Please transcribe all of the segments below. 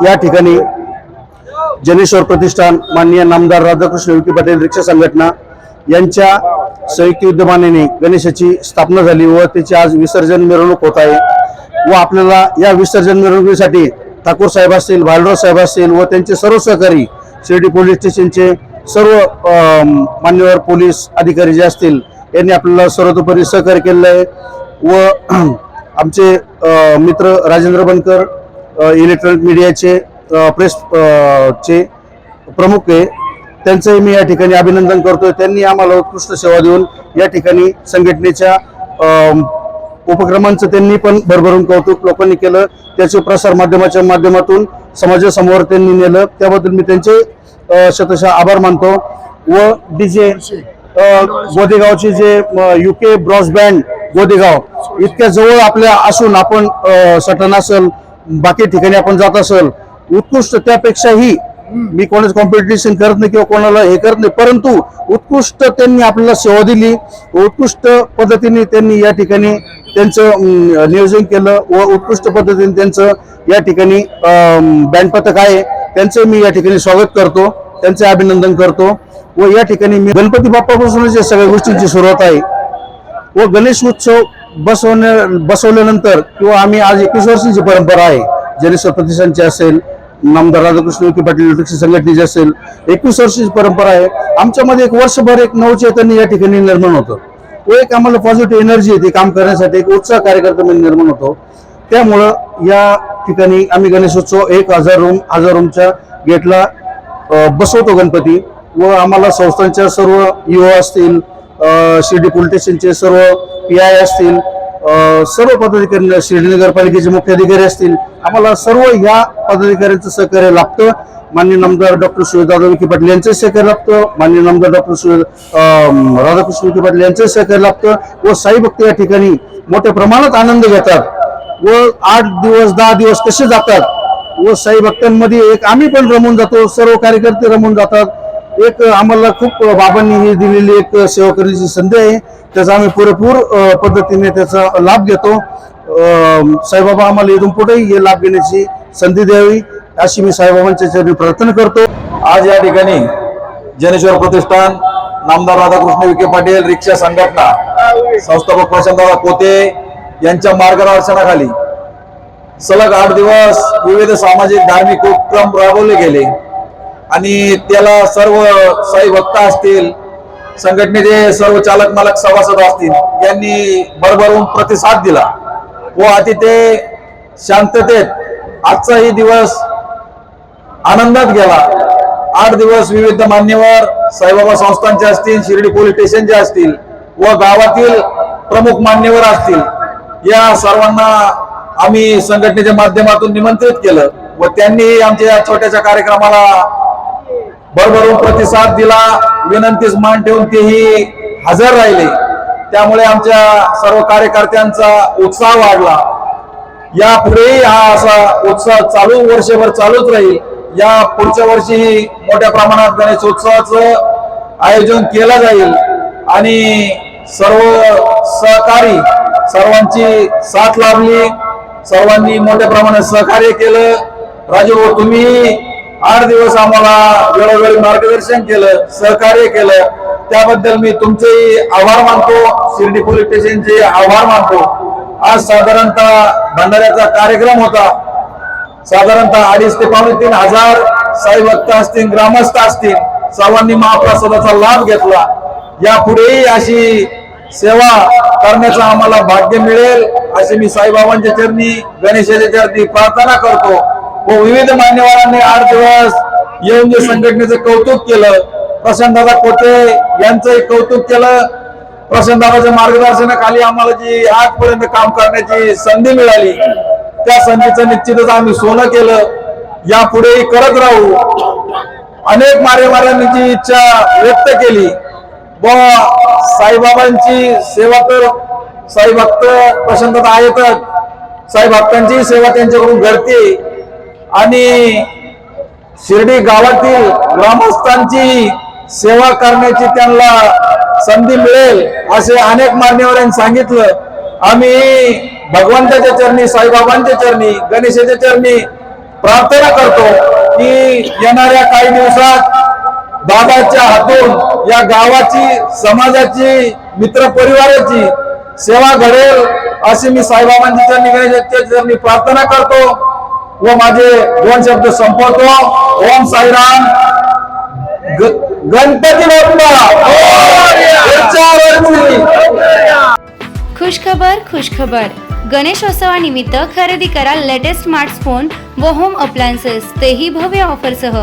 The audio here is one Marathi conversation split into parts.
या ठिकाणी जनेश्वर प्रतिष्ठान माननीय नामदार राधाकृष्ण विखे पाटील रिक्षा संघटना यांच्या संयुक्त विद्यमानेने गणेशाची स्थापना झाली व त्याची आज विसर्जन मिरवणूक होत आहे व आपल्याला या विसर्जन मिरवणुकीसाठी ठाकूर साहेब असतील भालराव साहेब असतील व त्यांचे सर्व सहकारी शिर्डी पोलीस स्टेशनचे सर्व मान्यवर पोलीस अधिकारी जे असतील यांनी आपल्याला सर्वतोपरी सहकार्य केलेलं आहे व आमचे मित्र राजेंद्र बनकर इलेक्ट्रॉनिक मीडियाचे प्रेस चे प्रमुख आहे. त्यांचंही मी या ठिकाणी अभिनंदन करतोय. त्यांनी आम्हाला उत्कृष्ट सेवा देऊन या ठिकाणी संघटनेच्या उपक्रमांचं त्यांनी पण भरभरून कौतुक लोकांनी केलं. त्याचे प्रसार माध्यमाच्या माध्यमातून समाजासमोर त्यांनी नेलं. त्याबद्दल मी त्यांचे शतशः आभार मानतो. व डीजे गोदेगावचे जे युके ब्रॉडबँड गोदेगाव इतक्या जवळ आपल्या असून आपण सटन असेल बाकी ठिकाणी आपण जात असेल उत्कृष्ट त्यापेक्षाही मी कोणाचं कॉम्पिटिशन करत नाही किंवा कोणाला हे करत नाही परंतु उत्कृष्ट त्यांनी आपल्याला सेवा दिली. उत्कृष्ट पद्धतीने त्यांनी या ठिकाणी त्यांचं नियोजन केलं व उत्कृष्ट पद्धतीने त्यांचं या ठिकाणी बँड पथक आहे. त्यांचं मी या ठिकाणी स्वागत करतो. त्यांचे अभिनंदन करतो. व या ठिकाणी मी गणपती बाप्पापासूनच या सगळ्या गोष्टींची सुरुवात आहे. व गणेश उत्सव बसवण्या बसवल्यानंतर किंवा आम्ही आज एकवीस वर्षांची परंपरा आहे. जनेश्वर प्रतिष्ठानची असेल नामदार राधाकृष्ण विखे पाटील रिक्षा संघटनेची असेल एकवीस वर्षाची परंपरा आहे. आमच्यामध्ये एक वर्षभर एक नवचैतन्य या ठिकाणी निर्माण होतं. व एक आम्हाला पॉझिटिव्ह एनर्जी येते काम करण्यासाठी एक उत्साह कार्यकर्त्यामध्ये निर्माण होतो. त्यामुळं या ठिकाणी आम्ही गणेशोत्सव एक हजार रूम हजार रूमच्या गेटला बसवतो गणपती. व आम्हाला संस्थांच्या सर्व युवा असतील शिर्डी पोलीस स्टेशनचे सर्व पी आय असतील सर्व पदाधिकारी शिर्डी नगरपालिकेचे मुख्य अधिकारी असतील आम्हाला सर्व ह्या पदाधिकाऱ्यांचं सहकार्य लागतं मान्य नामदार डॉक्टर सुरेशदादा विखे पाटील यांचं सहकार्य लागतं मान्य नामदार डॉक्टर सुरेश राधाकृष्ण विखे पाटील यांचं सहकार्य लागतं व साई भक्त या ठिकाणी मोठ्या प्रमाणात आनंद घेतात. व आठ दिवस दहा दिवस कसे जातात? व साई भक्तांमध्ये एक आम्ही पण रमून जातो सर्व कार्यकर्ते रमून जातात. एक आम्हाला खूप बाबांनी ही दिलेली एक सेवा करण्याची संधी आहे. त्याचा आम्ही पुरेपूर पद्धतीने त्याचा लाभ घेतो. साईबाबा आम्हाला इथून पुढेही हे लाभ घेण्याची संधी द्यावी अशी मी साईबाबांच्या चरणी प्रार्थना करतो. आज या ठिकाणी जनेश्वर प्रतिष्ठान नामदार राधाकृष्ण विखे पाटील रिक्षा संघटना संस्थापक प्रशांतदादा कोते यांच्या मार्गदर्शनाखाली सलग आठ दिवस विविध सामाजिक धार्मिक उपक्रम राबवले गेले. आणि त्याला सर्व साई भक्त असतील संघटनेचे सर्व चालक मालक सभासद असतील यांनी भरभरून प्रतिसाद दिला. व अतिथे शांततेत आजचाही दिवस आनंदात गेला. आठ दिवस विविध मान्यवर साईबाबा संस्थांचे असतील शिर्डी पोलीस स्टेशनचे असतील व गावातील प्रमुख मान्यवर असतील. या सर्वांना आम्ही संघटनेच्या माध्यमातून निमंत्रित केलं. व त्यांनी आमच्या या छोट्याशा कार्यक्रमाला भरभरून प्रतिसाद दिला. विनंतीस मान ठेवून तेही हजर राहिले. त्यामुळे आमच्या सर्व कार्यकर्त्यांचा उत्साह वाढला. यापुढेही हा असा उत्साह चालू वर्षभर चालूच राहील. या पुढच्या वर्षीही मोठ्या प्रमाणात गणेशोत्सवाचं आयोजन केलं जाईल. आणि सर्व सहकारी सर्वांची साथ लाभली. सर्वांनी मोठ्या प्रमाणात सहकार्य केलं. राजू भाऊ, तुम्ही आठ दिवस आम्हाला वेळोवेळी मार्गदर्शन केलं सहकार्य केलं. त्याबद्दल मी तुमचेही आभार मानतो. शिर्डी पोलीस स्टेशनचे आभार मानतो. आज साधारणतः भंडाऱ्याचा कार्यक्रम होता. साधारणतः अडीच ते पावणे तीन हजार साई भक्त असतील ग्रामस्थ असतील सर्वांनी महाप्रसादाचा लाभ घेतला. यापुढेही अशी सेवा करण्याचं आम्हाला भाग्य मिळेल अशी मी साईबाबांच्या चरणी गणेशाच्या चरणी प्रार्थना करतो. व विविध मान्यवरांनी आठ दिवस येऊन जे संघटनेचं कौतुक केलं प्रशांतदादा कोते यांचंही कौतुक केलं. प्रशांतदादाच्या मार्गदर्शनाखाली आम्हाला जी आजपर्यंत काम करण्याची संधी मिळाली त्या संधीचं निश्चितच आम्ही सोनं केलं. यापुढेही करत राहू. अनेक मारेमाऱ्यांनी जी इच्छा व्यक्त केली व साईबाबांची सेवा तर साई भक्त प्रशांतता आहेतच. साई भक्तांची सेवा त्यांच्याकडून घडते. आणि शिर्डी गावातील ग्रामस्थांची सेवा करण्याची त्यांना संधी मिळेल असे अनेक मान्यवरांनी सांगितलं. आम्ही भगवंताच्या चरणी साईबाबांच्या चरणी गणेशाच्या चरणी प्रार्थना करतो की येणाऱ्या काही दिवसात बाबाच्या हातून या गावाची समाजाची मित्र परिवाराची सेवा घडेल अशी मी साईबाबांच्या चरणी गणेशाच्या चरणी प्रार्थना करतो. व माझे दोन शब्द संपवतो. ओम साईराम. गणपती बाप्पा. खुशखबर खुशखबर. गणेशोत्सवानिमित्त खरेदी करा लेटेस्ट स्मार्टफोन व होम अप्लायन्सेस तेही भव्य ऑफरसह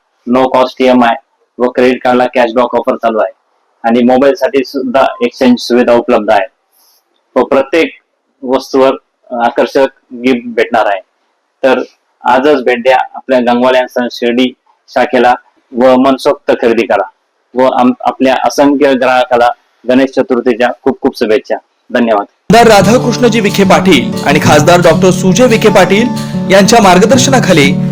नो कॉस्ट आय व क्रेडिट कार्डला कॅशबॅक ऑफर चालू आहे. आणि मोबाईल साठी सुद्धा एक्सचेंज सुविधा उपलब्ध आहे. व प्रत्येक वस्तूवर आकर्षक गिफ्ट भेटणार आहे. तर आजच भेट द्या आपल्या गंगवाल्या शिर्डी शाखेला व मनसोक्त खरेदी करा. व आपल्या असंख्य ग्राहकाला गणेश चतुर्थीच्या खूप खूप शुभेच्छा. धन्यवाद. आमदार राधाकृष्णजी विखे पाटील आणि खासदार डॉक्टर सुजय विखे पाटील यांच्या मार्गदर्शनाखाली